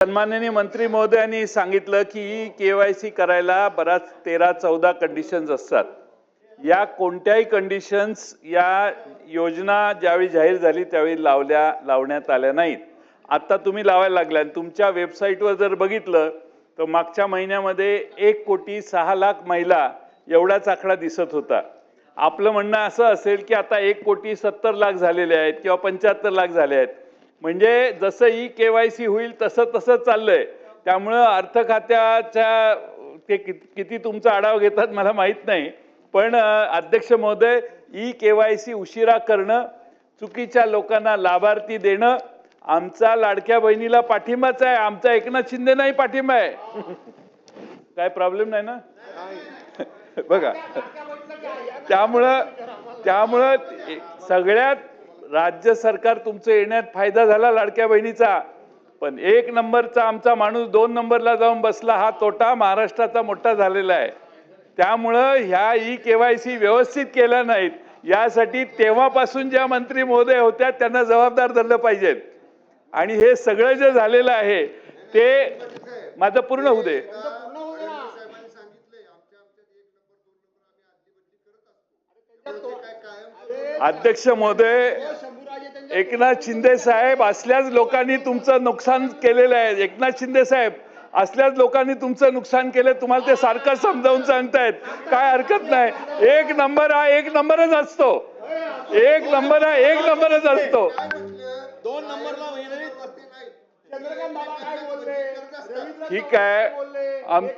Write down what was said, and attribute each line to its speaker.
Speaker 1: सन्माननीय मंत्री महोदयांनी सांगितलं की के वाय सी करायला बराच तेरा चौदा कंडिशन्स असतात. या कोणत्याही कंडिशन्स या योजना ज्यावेळी जाहीर झाली त्यावेळी लावल्या लावण्यात आल्या नाहीत. आता तुम्ही लावायला लागल्या. आणि तुमच्या वेबसाईटवर जर बघितलं तर मागच्या महिन्यामध्ये एक कोटी सहा लाख महिला एवढाच आकडा दिसत होता. आपलं म्हणणं असं असेल की आता एक कोटी सत्तर लाख झालेले आहेत किंवा पंच्याहत्तर लाख झाले आहेत. म्हणजे जसं ई के वाय सी होईल तसं तसं चाललंय. त्यामुळं अर्थ खात्याच्या ते किती तुमचा आढावा घेतात मला माहीत नाही. पण अध्यक्ष महोदय ई के वाय सी उशिरा करणं चुकीच्या लोकांना लाभार्थी देणं आमचा लाडक्या बहिणीला पाठिंबाच आहे. आमचा एकनाथ शिंदे नाही पाठिंबा आहे. काय प्रॉब्लेम नाही ना? बघा. त्यामुळं त्यामुळं सगळ्यात राज्य सरकार तुमचं येण्यात फायदा झाला लाडक्या बहिणीचा. पण एक नंबरचा आमचा माणूस दोन नंबरला जाऊन बसला हा तोटा महाराष्ट्राचा मोठा झालेला आहे. त्यामुळं ह्या ई केवायसी व्यवस्थित केल्या नाहीत. यासाठी तेव्हापासून ज्या मंत्री महोदय होत्या त्यांना जबाबदार धरलं पाहिजेत. आणि हे सगळं जे झालेलं आहे ते माझं पूर्ण होऊ दे. अध्यक्ष महोदय एकनाथ शिंदे साहेब असल्याच लोकांनी तुमचं नुकसान केलेलं आहे. एकनाथ शिंदे साहेब असल्याच लोकांनी तुमचं नुकसान केलं तुम्हाला ते सारखं समजावून सांगतायत. काय हरकत नाही. एक नंबर हा एक नंबरच असतो. एक नंबर हा एक नंबरच असतो.
Speaker 2: दोन
Speaker 3: रवींद्र
Speaker 1: ठीक आहे. आम-